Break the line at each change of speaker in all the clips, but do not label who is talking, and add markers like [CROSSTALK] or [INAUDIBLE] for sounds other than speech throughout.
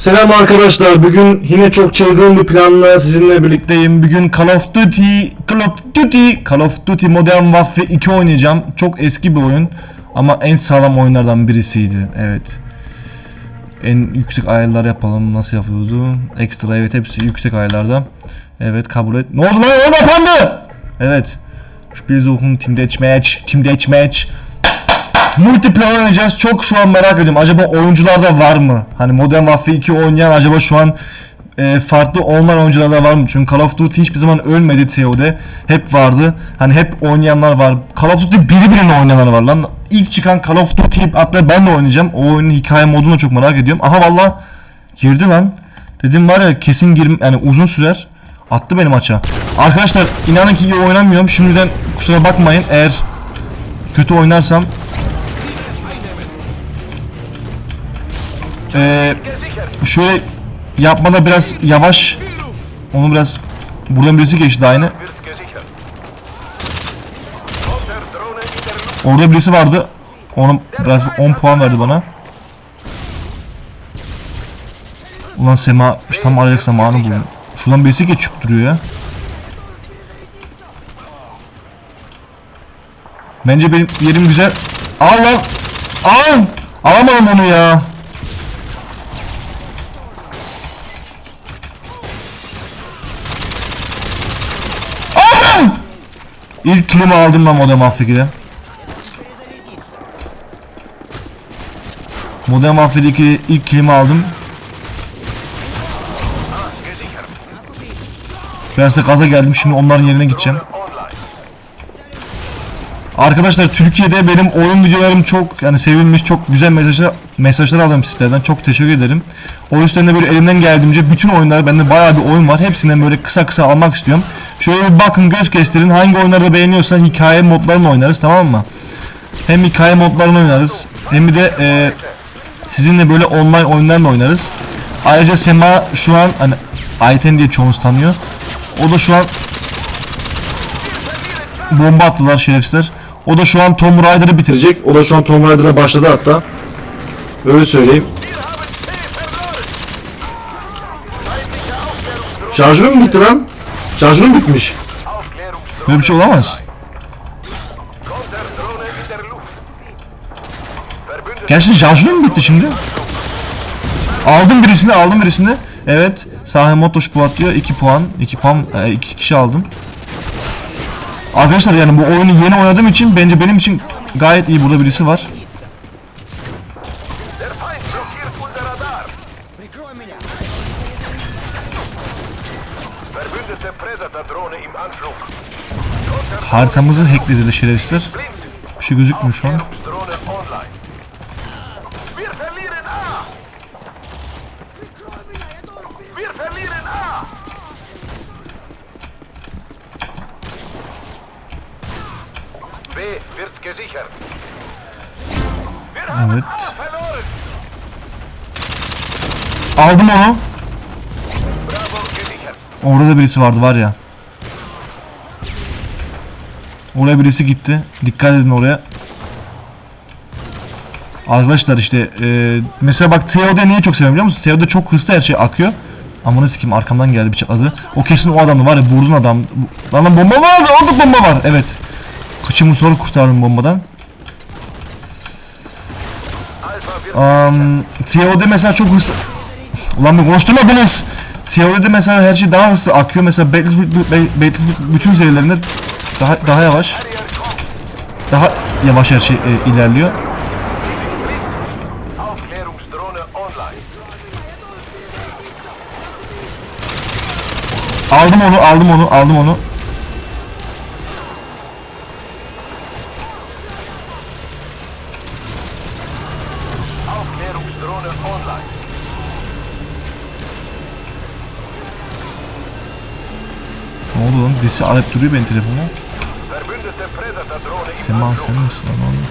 Selam arkadaşlar. Bugün yine çok çılgın bir planla sizinle birlikteyim. Bugün Call of Duty, Call of Duty, Call of Duty Modern Warfare 2 oynayacağım. Çok eski bir oyun ama en sağlam oyunlardan birisiydi. Evet. En yüksek ayarlar yapalım. Nasıl yapıyordu? Ekstra evet hepsi yüksek ayarlarda. Evet kabul et. Ne oldu lan? O ne pandı? Evet. Spielsuchen, Team Deathmatch, Team Deathmatch. Multiplayer oynayacağız. Çok şu an merak ediyorum. Acaba oyuncularda var mı? Hani Modern Warfare 2 oynayan acaba şu an e, farklı online oyuncularda var mı? Çünkü Call of Duty hiçbir zaman ölmedi TO'de. Hep vardı. Hani hep oynayanlar var. Call of Duty biri birine oynayanlar var lan. İlk çıkan Call of Duty hatta ben de oynayacağım. O oyunun hikaye modunu da çok merak ediyorum. Aha valla girdi lan. Dedim var ya kesin girim yani uzun sürer. Attı benim maça. Arkadaşlar inanın ki iyi oynamıyorum. Şimdiden kusura bakmayın eğer kötü oynarsam Ee, şöyle yapmada biraz yavaş. Onu biraz buradan birisi geçti aynı. Orada birisi vardı. Onu biraz 10 puan verdi bana. Ulan Sema işte tam arayacak zamanı buldum. Şuradan birisi geçip duruyor ya. Bence benim yerim güzel. Al lan. Al. Alamadım onu ya. İlk kilimi aldım Warfare 2'de. Modern Warfare 2 ilk kilimi aldım. Biraz da gaza geldim şimdi onların yerine gideceğim. Arkadaşlar Türkiye'de benim oyun videolarım çok yani sevilmiş çok güzel mesajlar mesajlar alıyorum sizlerden çok teşekkür ederim. O yüzden de böyle elimden geldiğince bütün oyunlar bende bayağı bir oyun var. Hepsinden böyle kısa kısa almak istiyorum. Şöyle bir bakın göz kestirin hangi oyunları beğeniyorsa hikaye modlarını oynarız tamam mı? Hem hikaye modlarını oynarız hem de e, sizinle böyle online oyunlarla oynarız. Ayrıca Sema şu an hani Ayten diye çoğunuz tanıyor. O da şu an bomba attılar şerefsizler. O da şu an Tomb Raider'ı bitirecek. O da şu an Tomb Raider'a başladı hatta. Öyle söyleyeyim. Şarjörü mü bitti lan? Şarjörü mü bitmiş? Böyle bir şey olamaz. Gerçi şarjörü mü bitti şimdi? Aldım birisini aldım birisini. Evet. Sahi Motoş bu atıyor. 2 puan. 2 puan. 2 kişi aldım. Arkadaşlar yani bu oyunu yeni oynadığım için bence benim için gayet iyi burada birisi var. Haritamızı hacklediler şerefsizler. Bir şey gözükmüyor şu an. Evet. Aldım onu. Orada da birisi vardı var ya. Oraya birisi gitti. Dikkat edin oraya. Arkadaşlar işte e, mesela bak COD niye çok seviyorum biliyor musun? COD çok hızlı her şey akıyor. Amına sikeyim arkamdan geldi bıçakladı. O kesin o adamdı var ya vurdun adam. Lan lan bomba var orada bomba var. Evet. Kıçımı sonra kurtardım bombadan. Um, COD mesela çok hızlı... Ulan bir konuşturmadınız. COD'de mesela her şey daha hızlı akıyor. Mesela Battlefield, Battlefield bütün serilerinde daha daha yavaş. Daha yavaş her şey e, ilerliyor. Aldım onu, aldım onu, aldım onu. Ne oldu lan? Birisi arayıp duruyor benim telefonuma. Sema sen misin lan oğlum?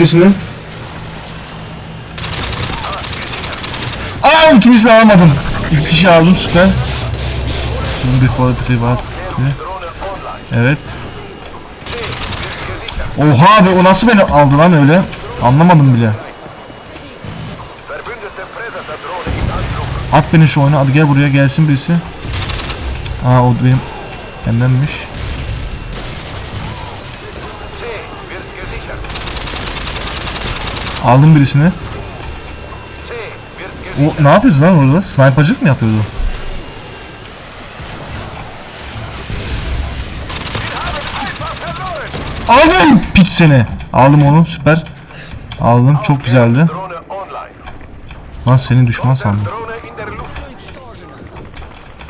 Wir
Aa ikincisini alamadım. İki kişi aldım süper. For privat. Evet. Oha be o nasıl beni aldı lan öyle? Anlamadım bile. At beni şu oyuna. Hadi gel buraya gelsin birisi. Aa o benim bendenmiş. Aldım birisini. O ne yapıyordu lan orada? Sniper'cık mı yapıyordu? Aldım! Piç seni. Aldım onu süper. Aldım çok güzeldi. Lan senin düşman sandım.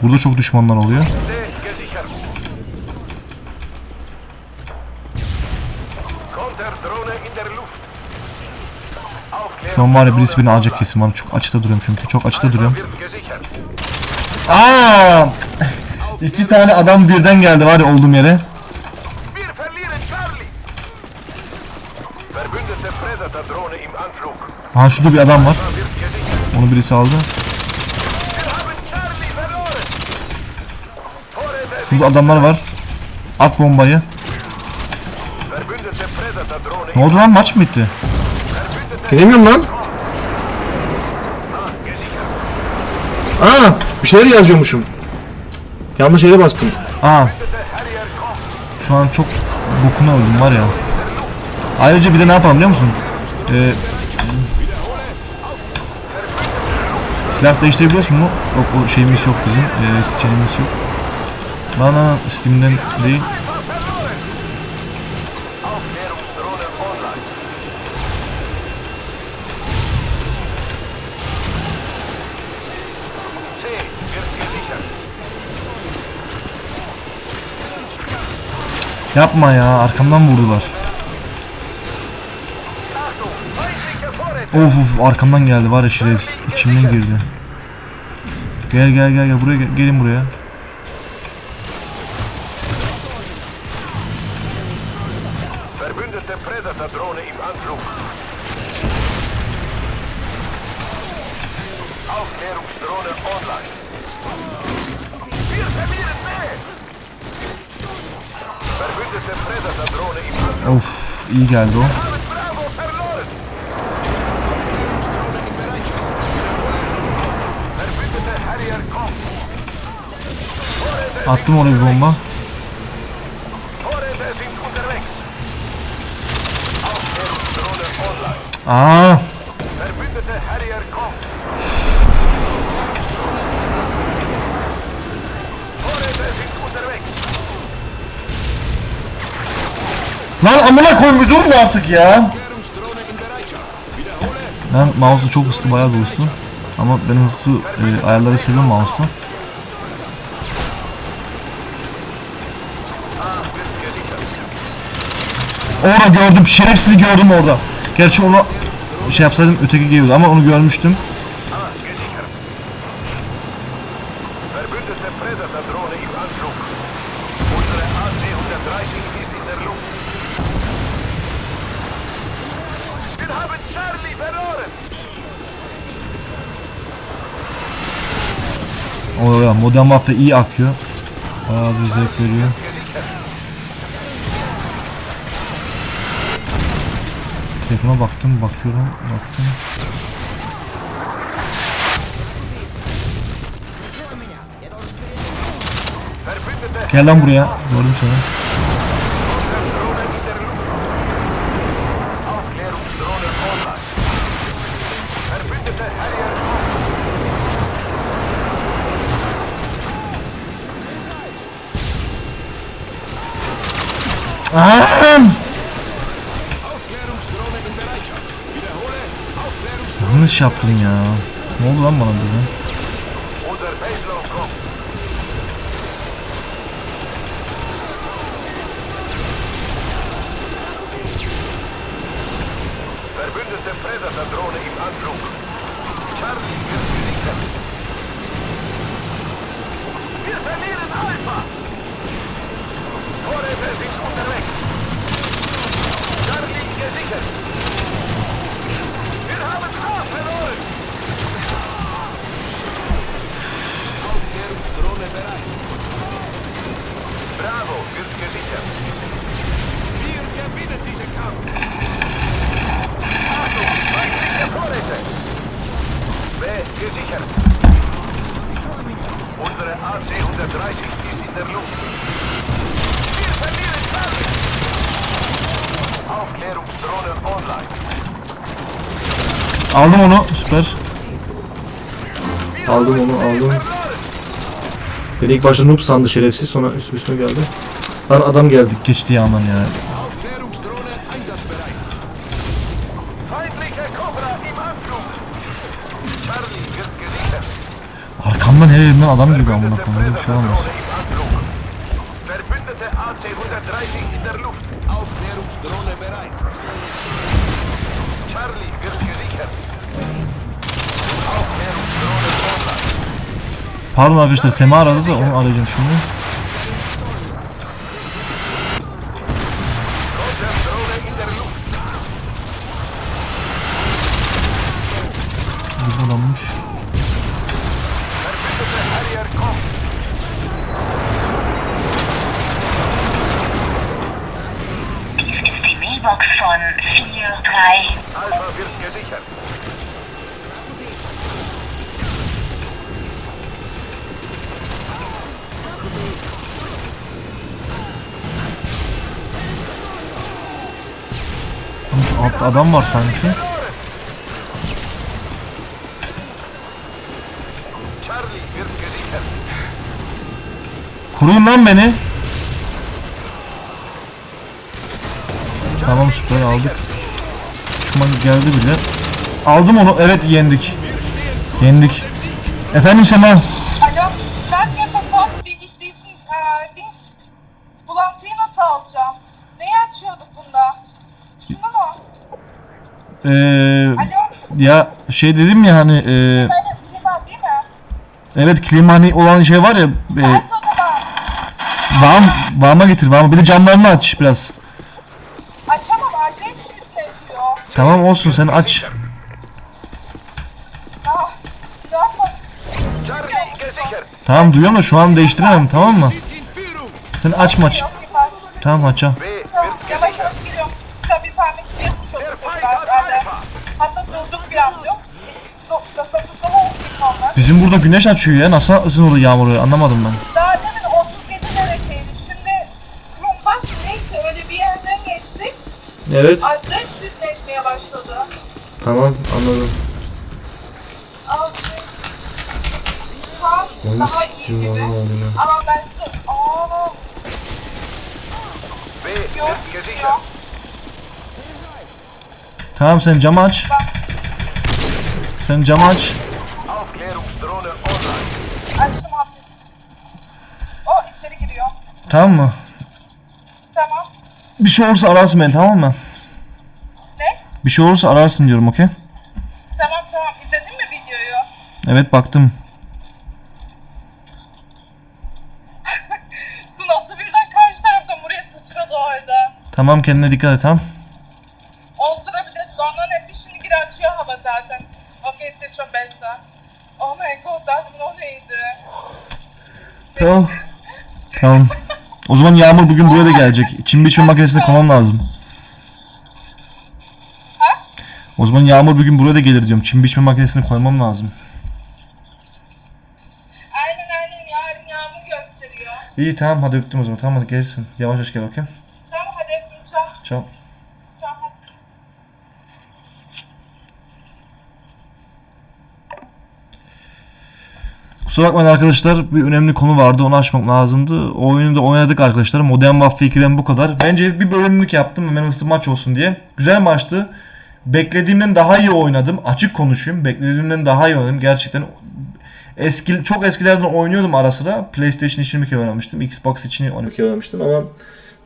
Burada çok düşmanlar oluyor. Şu an var ya birisi beni alacak kesin var. Çok açıkta duruyorum çünkü. Çok açıkta duruyorum. Aa! İki tane adam birden geldi var ya olduğum yere.
Wir verlieren Charlie. Verbündete Predator Drohne im Anflug.
Ha şurada bir adam var. Onu birisi aldı. Şurada adamlar var. At bombayı. Ne oldu lan maç mı bitti?
Gelemiyorum lan. Aa, bir şeyler yazıyormuşum. Yanlış yere bastım.
Aa şu an çok bokuna öldüm var ya. Ayrıca bir de ne yapalım biliyor musun? Ee, silah değiştirebiliyoruz mu? Yok o şeyimiz yok bizim. Ee, seçeneğimiz yok. Lan Steam'den değil. Yapma ya arkamdan vurdular. Of of arkamdan geldi var ya şerefsiz. İçimden girdi. Gel gel gel gel buraya gel- gelin buraya. Of iyi geldi o.
Haben Bravo verloren. Verbündete Harrier kommt.
Attım oraya bir bomba.
Vorräte sind unterwegs. Aufklärungsdrohne online.
Aa Lan amına koyayım bir durun artık ya. Ben mouse'u çok ısıtım bayağı da ısıtım. Ama ben hızlı e, ayarları seviyorum mouse'da. Orada gördüm şerefsiz gördüm orada. Gerçi onu şey yapsaydım öteki geliyordu ama onu görmüştüm. Modern Waffe iyi akıyor. Bayağı bir zevk veriyor. Telefona baktım, bakıyorum, baktım. Gel lan buraya. Gördüm seni. Yanlış yaptım ya. Ne oldu lan bana böyle?
Gesichert. Wir gewinnen diesen Kampf. Achtung, feindliche Vorräte. B gesichert. Unsere AC-130 ist in der Luft. Wir verlieren Charlie. Aufklärungsdrohne online.
Aldım onu. Süper.
Aldım onu aldım. Beni ilk başta noob sandı şerefsiz sonra üst üstüme geldi. Lan adam geldi.
Geçti yağman ya. Arkamdan her yerimden adam gibi amına koyayım. Bir şey olmaz.
Drohne im Anflug. Verbündete AC-130 in der Luft. Aufklärungsdrohne bereit. Charlie wird gesichert. Aufklärungsdrohne online.
Pardon arkadaşlar Sema aradı da onu arayacağım şimdi. Altta adam var sanki. Koruyun lan beni. Tamam süper aldık. Düşman geldi bile. Aldım onu. Evet yendik. Yendik. Efendim Sema.
Alo, sofort, wie ich diesen äh, Dings bulantıyı nasıl alacağım?
Ee, ya şey dedim ya hani e,
evet klima
hani olan şey var ya e. Vam, Vam'a getir Vam'a. Bir de camlarını aç biraz.
Açamam, acayip.
Tamam olsun sen aç. Tamam duyuyorum da şu an değiştiremem tamam mı? Sen aç maç. Tamam aç ha.
B wird
Tamam, yavaş
gesichert.
yavaş geliyorum. Tabii tahmin ediyorsun çok
Der
güzel.
Feind hat
Ben de.
Alpha.
Hatta durdum bir an yok. So, das hast du so hochgekommen.
Bizim burada güneş açıyor ya. Nasıl ısın orada yağmur oluyor anlamadım ben.
Daha demin 37 dereceydi. Şimdi Rumba neyse öyle bir yerden geçtik.
Evet.
Adres etmeye başladı.
Tamam anladım.
Abi. Şu an daha iyi
siktim
gibi.
lan.
Ama bence aaa
B
yok
wird
yok.
gesichert.
Tamam sen camı aç. Sen camı aç.
Aufklärungsdrohne online.
Açtım abi. O içeri giriyor.
Tamam mı?
Tamam.
Bir şey olursa ararsın beni tamam mı?
Ne?
Bir şey olursa ararsın diyorum okey?
Tamam tamam. İzledin mi videoyu?
Evet baktım. [LAUGHS]
Su nasıl birden karşı taraftan buraya sıçradı orada.
Tamam kendine dikkat et tamam.
O sıra bir de dondan etmiş şimdi geri açıyor hava zaten. Okay, schon besser. Oh mein Gott, dedim o neydi?
Tamam. Tamam. O zaman Yağmur bugün buraya da gelecek. Çim biçme makinesine koymam lazım. O zaman Yağmur bugün buraya da gelir diyorum. Çim biçme makinesine koymam lazım.
Aynen aynen yarın yağmur gösteriyor.
İyi tamam hadi öptüm o zaman. Tamam hadi gelirsin. Yavaş yavaş gel okey?
Tamam hadi öptüm çao.
Ciao.
Çao hadi.
Kusura bakmayın arkadaşlar bir önemli konu vardı onu açmak lazımdı. O oyunu da oynadık arkadaşlar. Modern Warfare 2'den bu kadar. Bence bir bölümlük yaptım hemen hızlı maç olsun diye. Güzel maçtı. Beklediğimden daha iyi oynadım. Açık konuşayım. Beklediğimden daha iyi oynadım. Gerçekten eski çok eskilerden oynuyordum ara sıra. PlayStation için bir kere oynamıştım. Xbox için.
Bir kere oynamıştım ama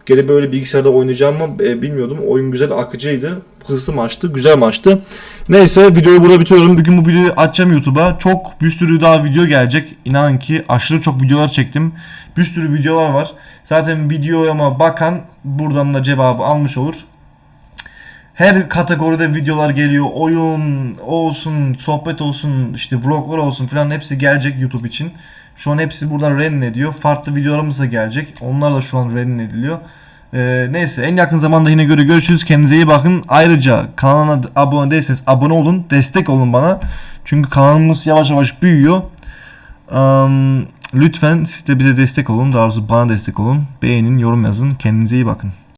gene böyle bilgisayarda oynayacağımı e, bilmiyordum. Oyun güzel, akıcıydı. Hızlı maçtı, güzel maçtı.
Neyse videoyu burada bitiriyorum. Bugün bu videoyu açacağım YouTube'a. Çok bir sürü daha video gelecek. İnanın ki aşırı çok videolar çektim. Bir sürü videolar var. Zaten videoya bakan buradan da cevabı almış olur. Her kategoride videolar geliyor. Oyun olsun, sohbet olsun, işte vloglar olsun falan hepsi gelecek YouTube için. Şu an hepsi buradan run ediyor. Farklı videolarımız da gelecek. Onlar da şu an run ediliyor. Ee, neyse en yakın zamanda yine göre görüşürüz. Kendinize iyi bakın. Ayrıca kanala abone değilseniz abone olun. Destek olun bana. Çünkü kanalımız yavaş yavaş büyüyor. Am, lütfen siz de bize destek olun. Daha doğrusu bana destek olun. Beğenin, yorum yazın. Kendinize iyi bakın.